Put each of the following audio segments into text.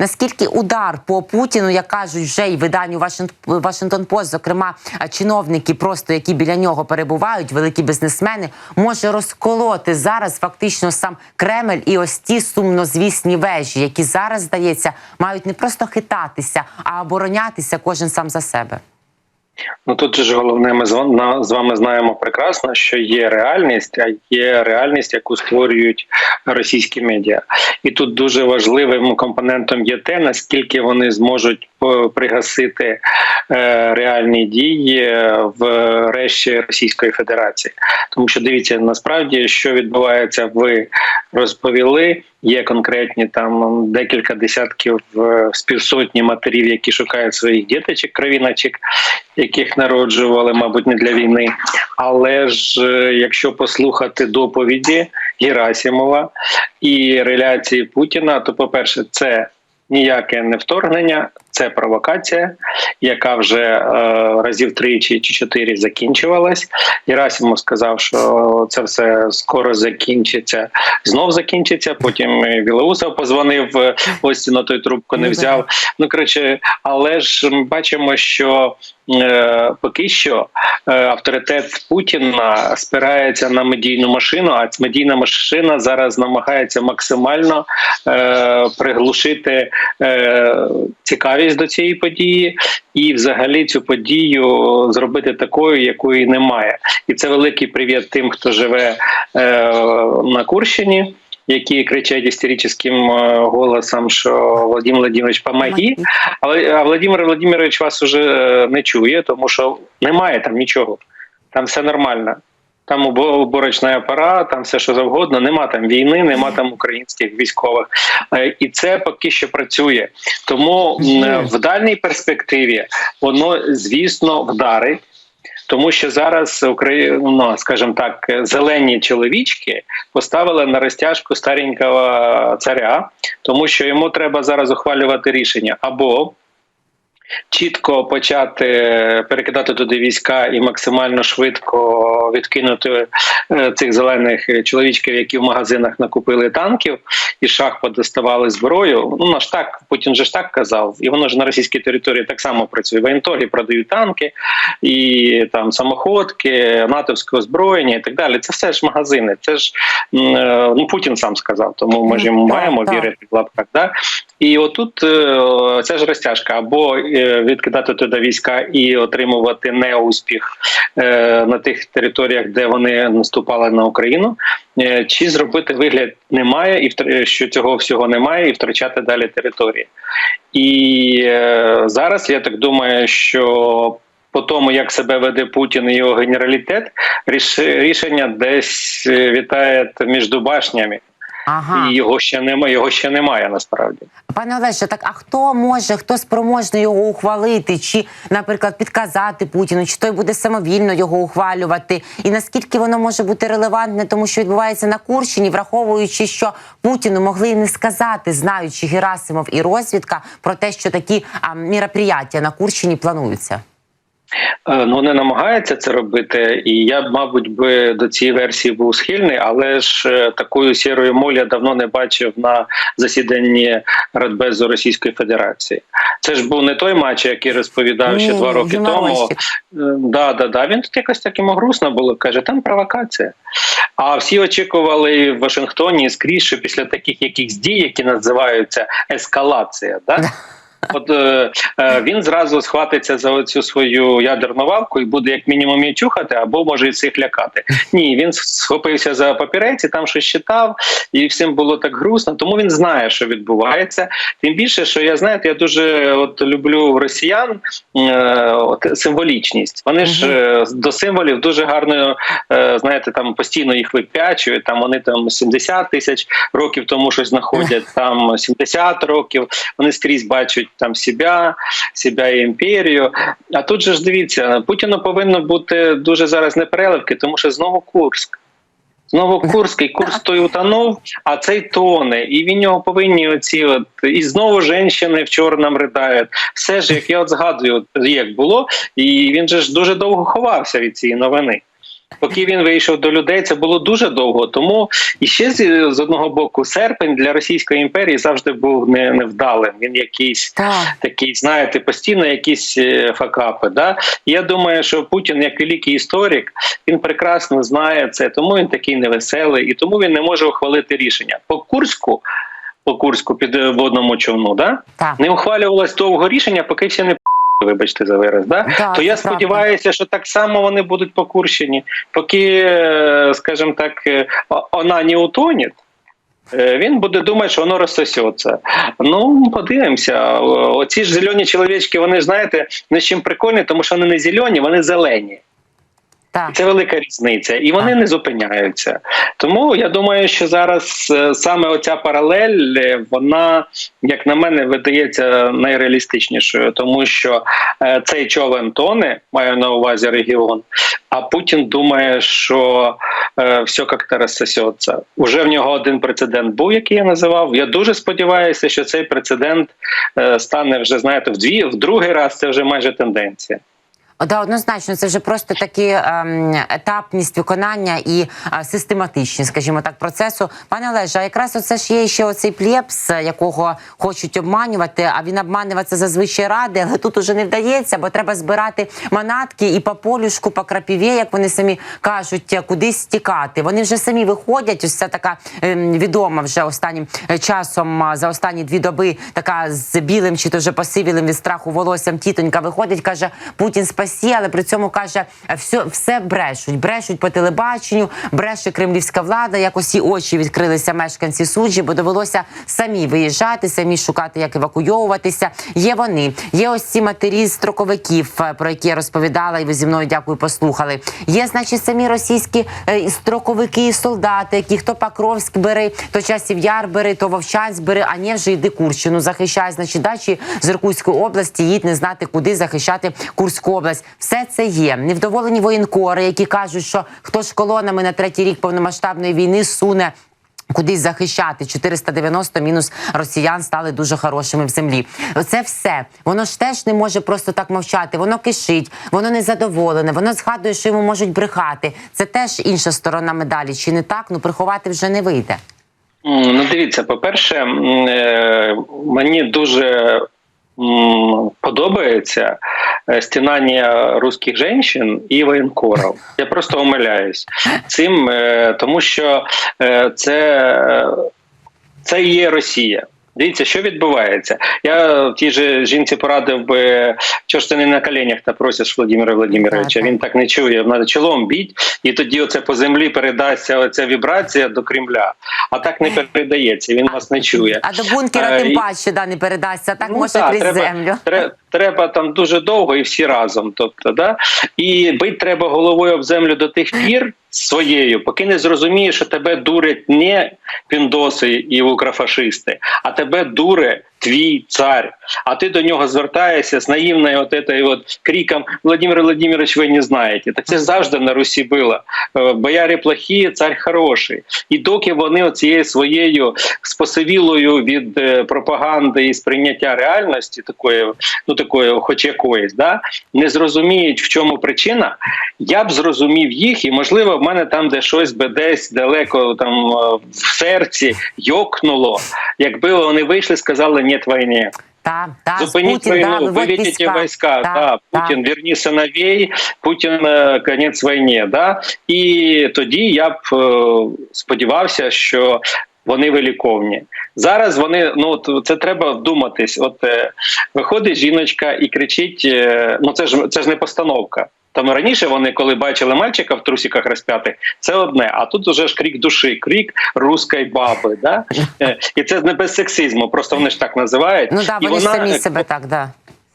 Наскільки удар по Путіну, як кажуть, вже й виданню Вашингтон, Пост, зокрема чиновники, просто які біля нього перебувають, великі бізнесмени, може розколоти зараз фактично сам Кремль і ось ті сумнозвісні вежі, які зараз здається мають не просто хитатися, а оборонятися кожен сам за себе. Ну тут же ж головне, ми з вами знаємо прекрасно, що є реальність, а є реальність, яку створюють російські медіа. І тут дуже важливим компонентом є те, наскільки вони зможуть пригасити е, реальні дії в решті Російської Федерації. Тому що дивіться, насправді, що відбувається, ви розповіли. Є конкретні там декілька десятків е, співсотні матерів, які шукають своїх діточок, кровіночок, яких народжували, мабуть, не для війни. Але ж е, якщо послухати доповіді Герасимова і реляції Путіна, то, по-перше, це ніяке не вторгнення, це провокація, яка вже е, разів тричі чи чотири закінчувалась. Герасимов сказав, що це все скоро закінчиться, знов закінчиться. Потім і Білоусов позвонив е, Остіну, той трубку не Ну, взяв. Ну коротше, але ж ми бачимо, що е, поки що е, авторитет Путіна спирається на медійну машину, а ця медійна машина зараз намагається максимально е, приглушити е, цікавість до цієї події, і взагалі цю подію зробити такою, якої немає. І це великий привіт тим, хто живе е, на Курщині. Які кричать істеричним е, голосом, що Владимир Владимирович, помоги. Але а Владимир Владимирович вас уже е, не чує, тому що немає там нічого. Там все нормально. Там уборочний апарат, там все що завгодно. Нема там війни, нема там українських військових. Е, І це поки що працює. Тому в дальній перспективі воно, звісно, вдарить. Тому що зараз ну, скажімо так, зелені чоловічки поставили на розтяжку старенького царя, тому що йому треба зараз ухвалювати рішення або чітко почати перекидати туди війська і максимально швидко відкинути е, цих зелених чоловічків, які в магазинах накупили танків і шах подоставали зброю. Ну наш так Путін же ж так казав, і воно ж на російській території так само працює. Воєнторги продають танки і там самоходки, натовське озброєння і так далі. Це все ж магазини. Це ж е, ну Путін сам сказав, тому ми ж йому маємо вірити в лапках. Да? І отут е, ця ж розтяжка або е, відкидати туди війська і отримувати неуспіх е, на тих територіях, де вони наступали на Україну, е, чи зробити вигляд немає, і що цього всього немає, і втрачати далі території. І е, зараз я так думаю, що. По тому, як себе веде Путін і його генералітет, ріш- рішення десь е, вітає між башнями, Ага. і його ще немає. Його ще немає насправді. Пане Олеже, так а хто може, хто спроможний його ухвалити, чи, наприклад, підказати Путіну, чи той буде самовільно його ухвалювати? І наскільки воно може бути релевантне, тому що відбувається на Курщині, враховуючи, що Путіну могли і не сказати, знаючи Герасимов і розвідка про те, що такі а, міроприяття на Курщині плануються. Е, Ну, вони намагаються це робити, і я мабуть, би до цієї версії був схильний, але ж е, такої сірої молі я давно не бачив на засіданні Радбезу Російської Федерації. Це ж був не той матч, який розповідав ще Ні, два роки тому. Е, Да, да, да. Він тут якось так йому грустно було. каже, там провокація. А всі очікували в Вашингтоні скрізь, що після таких якихось дій, які називаються ескалація, да? От е, е, він зразу схватиться за цю свою ядерну валку і буде як мінімум її чухати, або може і всіх лякати. Ні, він схопився за папірець, і там щось читав, і всім було так грустно. Тому він знає, що відбувається. Тим більше, що я знаєте, я дуже от люблю росіян е, от, символічність. Вони ж е, до символів дуже гарно е, знаєте, там постійно їх вип'ячують. Там вони там 70 тисяч років тому щось знаходять, там 70 років. Вони скрізь бачать там себе, себе і імперію. А тут же ж дивіться, Путіну повинно бути дуже зараз непереливки, тому що знову Курськ. Знову Курський курс той утонув, а цей тоне, і він нього повинні оці от і знову жінки в чорному ridaють. Все ж як я от згадую, от, як було, і він же ж дуже довго ховався від цієї новини. Поки він вийшов до людей, це було дуже довго. Тому і ще з, з одного боку, серпень для Російської імперії завжди був не, невдалим. Він якийсь Так. такий, знаєте, постійно якісь е, факапи. Да? Я думаю, що Путін, як великий історик, він прекрасно знає це, тому він такий невеселий, і тому він не може ухвалити рішення. По Курську, по Курську під водному човну, да? Так. не ухвалювалось довго рішення, поки всі не Вибачте за вираз, да? Да, то я сподіваюся, правда. що так само вони будуть покурщені, поки, е, скажімо так, е, вона не утонет, е, він буде думати, що воно розсосеться. Ну, подивимося. Оці ж зелені чоловічки, вони знаєте, не чим прикольні, тому що вони не зелені, вони зелені. Так. Це велика різниця, і вони не зупиняються. Тому я думаю, що зараз е, саме оця паралель, е, вона, як на мене, видається найреалістичнішою, тому що е, цей човен тоне, маю на увазі регіон. А Путін думає, що все як-то розсосеться. Уже в нього один прецедент був, який я називав. Я дуже сподіваюся, що цей прецедент стане вже знаєте, в дві, в другий раз. Це вже майже тенденція. Да, однозначно, це вже просто такі ем, етапність виконання і е, систематичність, скажімо так, процесу. Пане Олеже, а якраз оце ж є ще оцей плєпс, е, якого хочуть обманювати, а він обманюватися зазвичай ради, але тут уже не вдається, бо треба збирати манатки і по полюшку, по крапіві, як вони самі кажуть, е, кудись стікати. Вони вже самі виходять. Ось це така ем, відома вже останнім е, часом за останні дві доби, така з білим чи то вже посивілим від страху волоссям тітонька виходить, каже Путін спасі, але при цьому каже, все, все брешуть. Брешуть по телебаченню, бреше кремлівська влада. Якось і очі відкрилися мешканці суджі, бо довелося самі виїжджати, самі шукати, як евакуйовуватися. Є вони, є ось ці матері строковиків, е, про які я розповідала, і ви зі мною дякую, послухали. Є, значить, самі російські е, строковики і солдати, які хто Покровськ бери, то часів яр бери, то Вовчанськ бери, а не вже йди Курщину захищай. Значить, дачі з Іркутської області їдь не знати, куди захищати Курську область. Все це є. Невдоволені воєнкори, які кажуть, що хто ж колонами на третій рік повномасштабної війни суне. Кудись захищати 490 мінус росіян стали дуже хорошими в землі. Це все воно ж теж не може просто так мовчати. Воно кишить, воно незадоволене, воно згадує, що йому можуть брехати. Це теж інша сторона медалі. Чи не так? Ну приховати вже не вийде. Ну, дивіться, по-перше, е, мені дуже подобається стінання русських жінок і воєнкорів. Я просто умиляюсь цим, е, тому що е, це, е, це є Росія. Дивіться, що відбувається. Я тій же жінці порадив би, що ж ти не на коленях та просиш Володимира так. Він так не чує, треба чолом біть, і тоді оце по землі передасться оця вібрація до Кремля. А так не передається, він вас не чує. А до бункера Е, тим і- паче да не передасться. Так Ну, може так, крізь треба, землю. Треба, треба там дуже довго і всі разом. Тобто, да? І бить треба головою об землю до тих пір своєю, поки не зрозумієш, що тебе дурять не піндоси і укрофашисти, а тебе дуре твій цар. А ти до нього звертаєшся з наївною от этой от криком Владимир Владимирович, ви не знаєте. Так це завжди на Русі було. Е, Бояри плохі, цар хороший. І доки вони оцією своєю спосивілою від е, пропаганди і сприйняття реальності, такої, ну такої, хоч якоїсь, да, не зрозуміють, в чому причина, я б зрозумів їх, і можливо, в мене там де щось би десь далеко там е, в серці йокнуло, якби вони вийшли, сказали «Нет війні». Та, та, з Зупиніть Путін, войну, да, выведите війська. войска, Та, да, та. Путін, верни сыновей, Путін е, конець війні. Да? І тоді я б е, сподівався, що вони виліковні. Зараз вони, ну це треба вдуматись. От е, виходить жіночка і кричить: е, ну це ж це ж не постановка. Там раніше вони, коли бачили мальчика в трусиках розп'яти, це одне. А тут уже ж крік душі, крік руської баби. Да? Е, І це не без сексизму, просто вони ж так називають. Ну да, І вони ж самі е, себе так, да.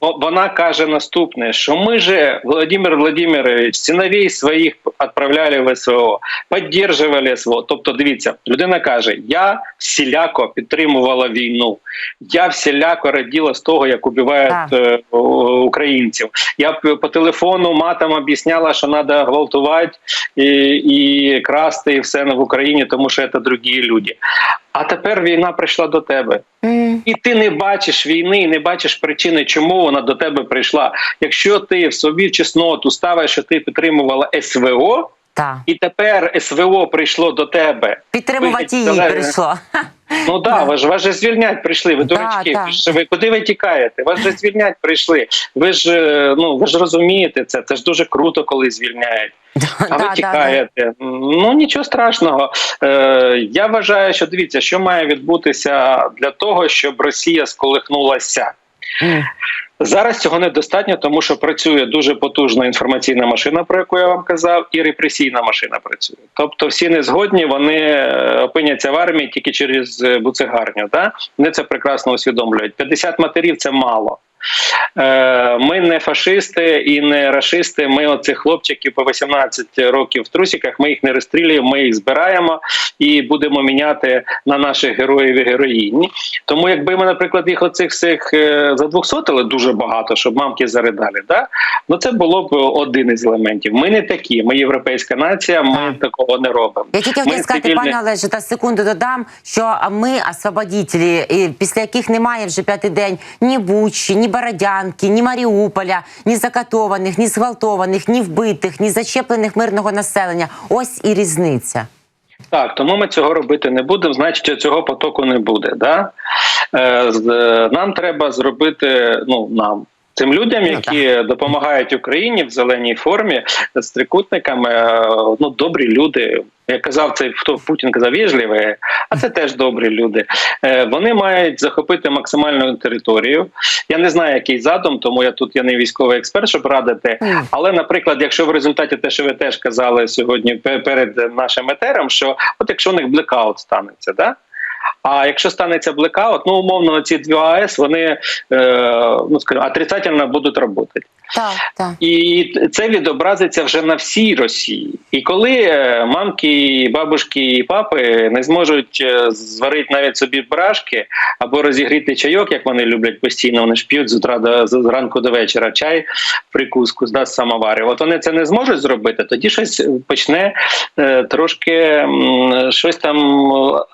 Вона каже наступне, що ми же, Владимир Владимирович, синовей своїх відправляли в СВО, підтримували СВО. Тобто, дивіться, людина каже: я всіляко підтримувала війну, я всіляко раділа з того, як убивають е, українців. Я по телефону матам об'ясняла, що треба гвалтувати і, і красти і все в Україні, тому що це другі люди. А тепер війна прийшла до тебе. М. І ти не бачиш війни, не бачиш причини, чому вона до тебе прийшла. Якщо ти в собі чесноту ставиш, що ти підтримувала СВО, Так. і тепер СВО прийшло до тебе. Підтримувати її прийшло. Ну да, вас ж вас же звільнять прийшли. Ви дурачки. да. Ви ви куди ви тікаєте? Вас же звільнять прийшли. Ви ж е, ну ви ж розумієте це. Це ж дуже круто, коли звільняють. А ви тікаєте. Ну нічого страшного. Е, я вважаю, що дивіться, що має відбутися для того, щоб Росія сколихнулася. М. Зараз цього недостатньо, тому що працює дуже потужна інформаційна машина, про яку я вам казав, і репресійна машина працює. Тобто, всі незгодні вони е, опиняться в армії тільки через е, буцегарню. Да? Вони це прекрасно усвідомлюють. 50 матерів це мало. Е, Ми не фашисти і не рашисти. Ми оцих хлопчиків по 18 років в трусиках. Ми їх не розстрілюємо, ми їх збираємо і будемо міняти на наших героїв і героїні. Тому, якби ми, наприклад, їх оцих всіх е, задвухсотили дуже багато, щоб мамки заридали, да? ну це було б один із елементів. Ми не такі, ми європейська нація, ми Так. такого не робимо. Я тільки хотів сказати, цивільні- пане Олеже, та секунду додам, що ми освободителі, і після яких немає вже п'ятий день ні Бучі, ні Бородянки, ні Маріуполя, ні закатованих, ні зґвалтованих, ні вбитих, ні зачеплених мирного населення. Ось і різниця. Так, тому ми цього робити не будемо, значить, цього потоку не буде. Да? Е, нам треба зробити, ну нам. Цим людям, Ну, які допомагають Україні в зеленій формі з трикутниками, е, ну добрі люди. Я казав, це хто Путін казав вежливі, а це теж добрі люди. Е, Вони мають захопити максимальну територію. Я не знаю, який задум, тому я тут я не військовий експерт, щоб радити. Але, наприклад, якщо в результаті те, що ви теж казали сьогодні перед нашим етером, що от якщо у них блекаут станеться, да? А якщо станеться блекаут, ну умовно ці дві АЕС вони е, ну скажімо, отрицательно будуть працювати. Так, так. І це відобразиться вже на всій Росії. І коли е, мамки, бабушки і папи не зможуть е, зварити навіть собі брашки або розігріти чайок, як вони люблять постійно, вони ж п'ють з утра до з ранку до вечора чай, прикуску з самоварів. От вони це не зможуть зробити, тоді щось почне трошки щось там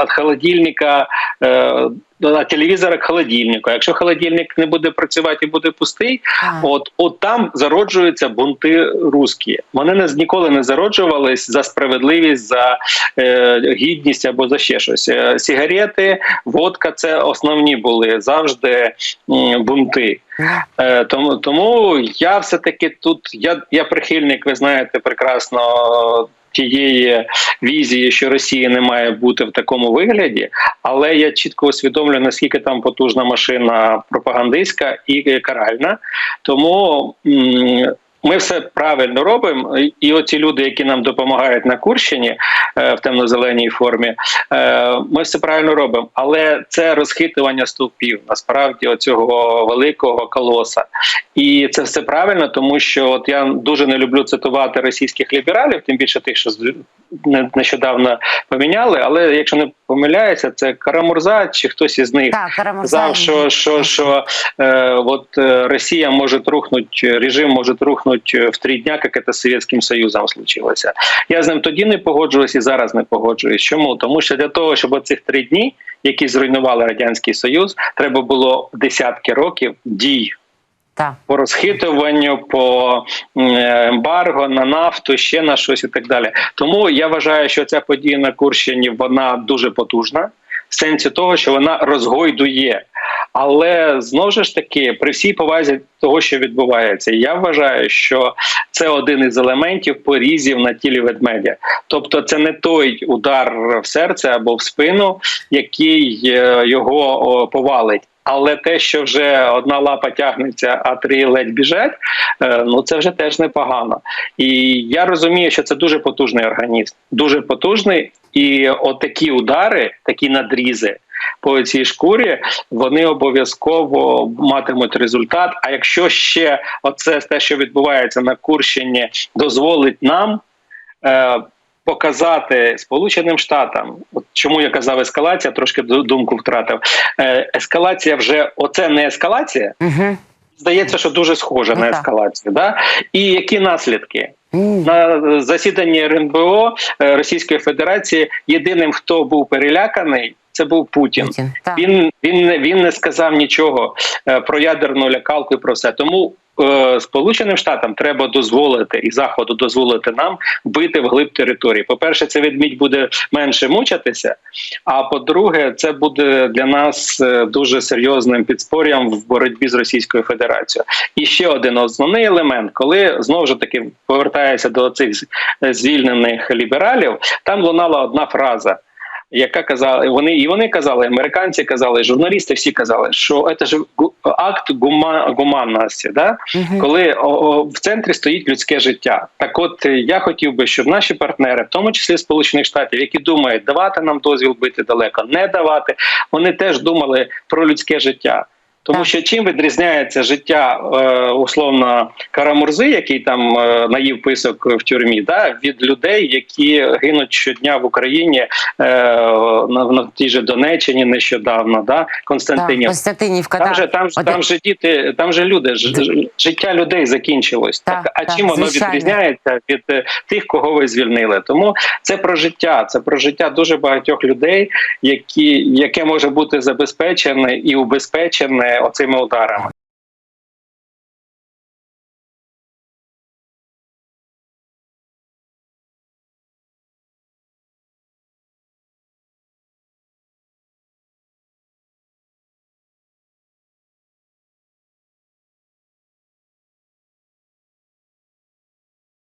від холодильника. Е, а телевізора к холодильнику. Якщо холодильник не буде працювати і буде пустий, так. От, от там зароджуються бунти русські. Вони не ніколи не зароджувались за справедливість, за е, гідність або за ще щось. Е, сігарети, водка це основні були завжди бунти. Е, тому, тому я все таки тут. Я, я прихильник, ви знаєте, прекрасно. Тієї візії, що Росія не має бути в такому вигляді, але я чітко усвідомлюю, наскільки там потужна машина пропагандистська і каральна. Тому ми все правильно робимо. І- оці люди, які нам допомагають на Курщині е, в темно-зеленій формі, е, ми все правильно робимо. Але це розхитування стовпів насправді оцього великого колоса. І це все правильно, тому що от я дуже не люблю цитувати російських лібералів, тим більше тих, що нещодавно поміняли. Але якщо не помиляюся, це Карамурза чи хтось із них Так, сказав, що, що, що е, от е, Росія може рухнути, режим може рухнути в три дня, як це з Совєтським Союзом случилося. Я з ним тоді не погоджуюсь і зараз не погоджуюсь. Чому? Тому що для того, щоб оцих три дні, які зруйнували радянський союз, треба було десятки років дій. Так. По розхитуванню, по ембарго на нафту, ще на щось і так далі. Тому я вважаю, що ця подія на Курщині вона дуже потужна, в сенсі того, що вона розгойдує. Але знову ж таки, при всій повазі того, що відбувається, я вважаю, що це один із елементів порізів на тілі ведмедя. Тобто, це не той удар в серце або в спину, який е, його повалить. Але те, що вже одна лапа тягнеться, а три ледь біжать, е, ну це вже теж непогано. І я розумію, що це дуже потужний організм, дуже потужний, і отакі удари, такі надрізи. По цій шкурі вони обов'язково матимуть результат. А якщо ще оце те, що відбувається на Курщині, дозволить нам е, показати Сполученим Штатам, чому я казав ескалація, трошки думку втратив. Е, ескалація вже оце не ескалація. Угу. Здається, що дуже схоже Ну, на ескалацію. Да? І які наслідки? На засіданні РНБО е, Російської Федерації єдиним, хто був переляканий, це був Путін. Путін. Він він не він не сказав нічого е, про ядерну лякалку і про все. Тому е, Сполученим Штатам треба дозволити і заходу дозволити нам бити вглиб території. По перше, це ведмідь буде менше мучатися. А по-друге, це буде для нас е, дуже серйозним підспорям в боротьбі з Російською Федерацією. І ще один основний елемент, коли знову ж таки повертається до цих е, звільнених лібералів, там лунала одна фраза. Яка казала, вони і вони казали, американці казали, журналісти всі казали, що це ж акт гума, гуманності, да? Угу. коли о, о, в центрі стоїть людське життя. Так, от е, я хотів би, щоб наші партнери, в тому числі Сполучених Штатів, які думають, давати нам дозвіл бити далеко, не давати, вони теж думали про людське життя. Тому що чим відрізняється життя е, условно Карамурзи, який там е, наїв писок в тюрмі, да, від людей, які гинуть щодня в Україні е, на, на тій же Донеччині нещодавно, да, Так, Константинів. Константинівка, Там же там, Один- там же діти, там же люди, життя людей закінчилось. Так, Так, а так, чим воно звичайно. відрізняється від тих, кого ви звільнили? Тому це про життя, це про життя дуже багатьох людей, які яке може бути забезпечене і убезпечене otsi multa.